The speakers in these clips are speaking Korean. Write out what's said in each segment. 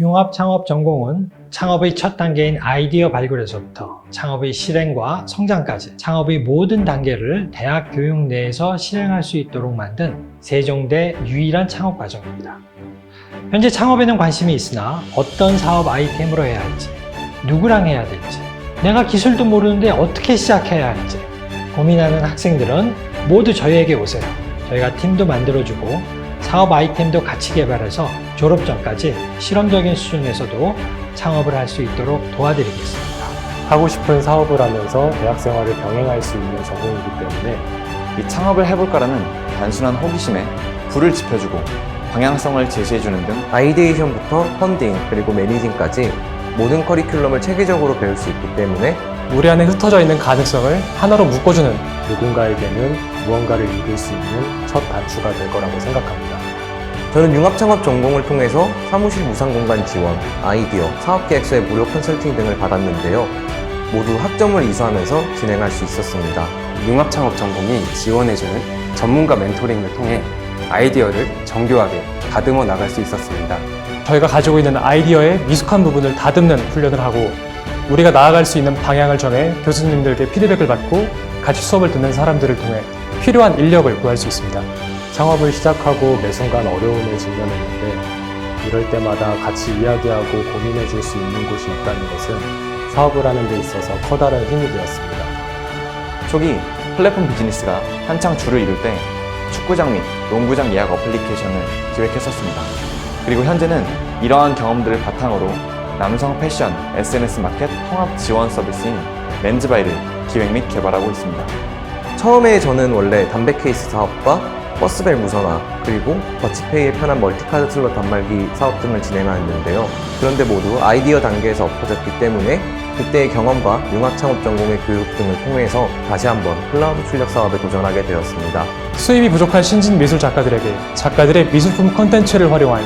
융합 창업 전공은 창업의 첫 단계인 아이디어 발굴에서부터 창업의 실행과 성장까지 창업의 모든 단계를 대학 교육 내에서 실행할 수 있도록 만든 세종대 유일한 창업 과정입니다. 현재 창업에는 관심이 있으나 어떤 사업 아이템으로 해야 할지, 누구랑 해야 될지, 내가 기술도 모르는데 어떻게 시작해야 할지 고민하는 학생들은 모두 저희에게 오세요. 저희가 팀도 만들어주고 사업 아이템도 같이 개발해서 졸업 전까지 실험적인 수준에서도 창업을 할 수 있도록 도와드리겠습니다. 하고 싶은 사업을 하면서 대학 생활을 병행할 수 있는 전공이기 때문에 이 창업을 해볼까라는 단순한 호기심에 불을 지펴주고 방향성을 제시해주는 등 아이디에이션부터 펀딩 그리고 매니징까지 모든 커리큘럼을 체계적으로 배울 수 있기 때문에 우리 안에 흩어져 있는 가능성을 하나로 묶어주는 누군가에게는 무언가를 이룰 수 있는 첫 단추가 될 거라고 생각합니다. 저는 융합창업 전공을 통해서 사무실 무상 공간 지원, 아이디어, 사업계획서의 무료 컨설팅 등을 받았는데요. 모두 학점을 이수하면서 진행할 수 있었습니다. 융합창업 전공이 지원해주는 전문가 멘토링을 통해 아이디어를 정교하게 다듬어 나갈 수 있었습니다. 저희가 가지고 있는 아이디어의 미숙한 부분을 다듬는 훈련을 하고 우리가 나아갈 수 있는 방향을 정해 교수님들께 피드백을 받고 같이 수업을 듣는 사람들을 통해 필요한 인력을 구할 수 있습니다. 창업을 시작하고 매 순간 어려움에 직면했는데 이럴 때마다 같이 이야기하고 고민해 줄 수 있는 곳이 있다는 것은 사업을 하는 데 있어서 커다란 힘이 되었습니다. 초기 플랫폼 비즈니스가 한창 줄을 이룰 때 축구장 및 농구장 예약 어플리케이션을 기획했었습니다. 그리고 현재는 이러한 경험들을 바탕으로 남성 패션, SNS 마켓 통합 지원 서비스인 렌즈바이를 기획 및 개발하고 있습니다. 처음에 저는 원래 담배 케이스 사업과 버스벨 무선화 그리고 더치페이의 편한 멀티카드 슬롯 단말기 사업 등을 진행하였는데요. 그런데 모두 아이디어 단계에서 엎어졌기 때문에 그때의 경험과 융합창업 전공의 교육 등을 통해서 다시 한번 클라우드 출력 사업에 도전하게 되었습니다. 수입이 부족한 신진 미술 작가들에게 작가들의 미술품 컨텐츠를 활용한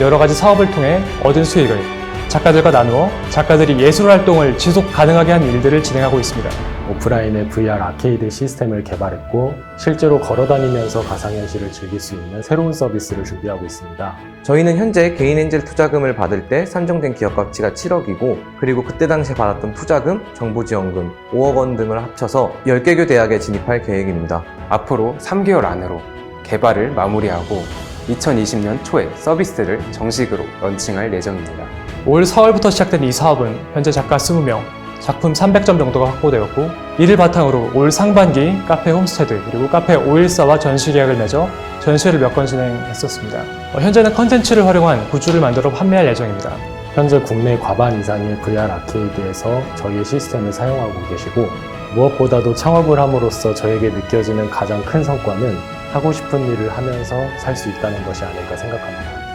여러 가지 사업을 통해 얻은 수익을 작가들과 나누어 작가들이 예술 활동을 지속 가능하게 한 일들을 진행하고 있습니다. 오프라인의 VR 아케이드 시스템을 개발했고 실제로 걸어다니면서 가상현실을 즐길 수 있는 새로운 서비스를 준비하고 있습니다. 저희는 현재 개인 엔젤 투자금을 받을 때 산정된 기업 가치가 7억이고 그리고 그때 당시에 받았던 투자금, 정부 지원금 5억 원 등을 합쳐서 10개 교 대학에 진입할 계획입니다. 앞으로 3개월 안으로 개발을 마무리하고 2020년 초에 서비스를 정식으로 런칭할 예정입니다. 올 4월부터 시작된 이 사업은 현재 작가 20명, 작품 300점 정도가 확보되었고 이를 바탕으로 올 상반기 카페 홈스테드 그리고 카페 514와 전시 계약을 맺어 전시회를 몇 건 진행했었습니다. 어, 현재는 컨텐츠를 활용한 굿즈를 만들어 판매할 예정입니다. 현재 국내 과반 이상의 VR 아케이드에서 저희의 시스템을 사용하고 계시고 무엇보다도 창업을 함으로써 저에게 느껴지는 가장 큰 성과는 하고 싶은 일을 하면서 살 수 있다는 것이 아닐까 생각합니다.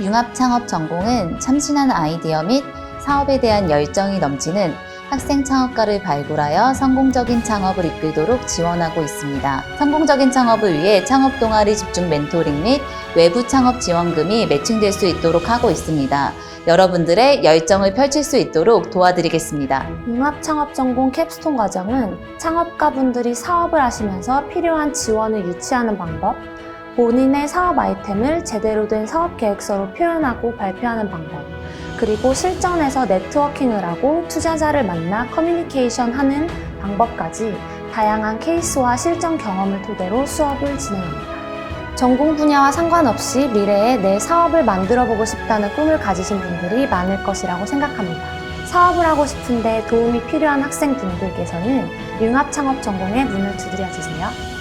융합창업 전공은 참신한 아이디어 및 사업에 대한 열정이 넘치는 학생 창업가를 발굴하여 성공적인 창업을 이끌도록 지원하고 있습니다. 성공적인 창업을 위해 창업 동아리 집중 멘토링 및 외부 창업 지원금이 매칭될 수 있도록 하고 있습니다. 여러분들의 열정을 펼칠 수 있도록 도와드리겠습니다. 융합창업 전공 캡스톤 과정은 창업가분들이 사업을 하시면서 필요한 지원을 유치하는 방법, 본인의 사업 아이템을 제대로 된 사업 계획서로 표현하고 발표하는 방법, 그리고 실전에서 네트워킹을 하고 투자자를 만나 커뮤니케이션 하는 방법까지 다양한 케이스와 실전 경험을 토대로 수업을 진행합니다. 전공 분야와 상관없이 미래에 내 사업을 만들어 보고 싶다는 꿈을 가지신 분들이 많을 것이라고 생각합니다. 사업을 하고 싶은데 도움이 필요한 학생분들께서는 융합창업 전공에 문을 두드려 주세요.